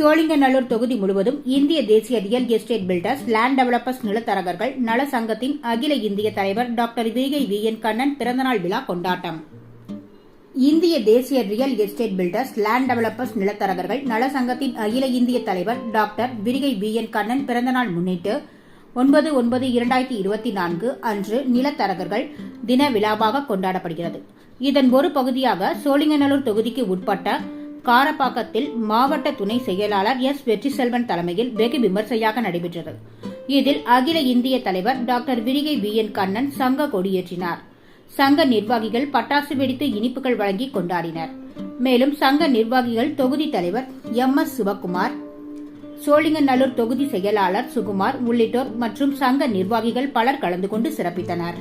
சோழிங்கநல்லூர் தொகுதி முழுவதும் இந்திய தேசிய real estate builders land developers நிலத்தரகர்கள் நல சங்கத்தின் அகில இந்திய தலைவர் டாக்டர் விகை வி என் கண்ணன் பிறந்தநாள் விழா கொண்டாட்டம். இந்திய தேசிய real estate builders land developers நிலத்தரகர்கள் நல சங்கத்தின் அகில இந்திய தலைவர் டாக்டர் விரிகை வி என் கண்ணன் பிறந்தநாள் முன்னிட்டு ஒன்பது ஒன்பது இரண்டாயிரத்தி இருபத்தி நான்கு அன்று நிலத்தரகர்கள் தின விழாவாக கொண்டாடப்படுகிறது. இதன் ஒரு பகுதியாக சோழிங்கநல்லூர் தொகுதிக்கு உட்பட்ட காரப்பாக்கத்தில் மாவட்ட துணை செயலாளர் எஸ். வெற்றிசெல்வன் தலைமையில் வெகு விமர்சையாக நடைபெற்றது. இதில் அகில இந்திய தலைவர் டாக்டர் விரிகை வி. என். கண்ணன் சங்க கொடியேற்றினார். சங்க நிர்வாகிகள் பட்டாசு வெடித்து இனிப்புகள் வழங்கி கொண்டாடினர். மேலும் சங்க நிர்வாகிகள் தொகுதி தலைவர் எம். எஸ். சிவக்குமார் சோழிங்கநல்லூர் தொகுதி செயலாளர் சுகுமார் உள்ளிட்டோர் மற்றும் சங்க நிர்வாகிகள் பலர் கலந்து கொண்டு சிறப்பித்தனர்.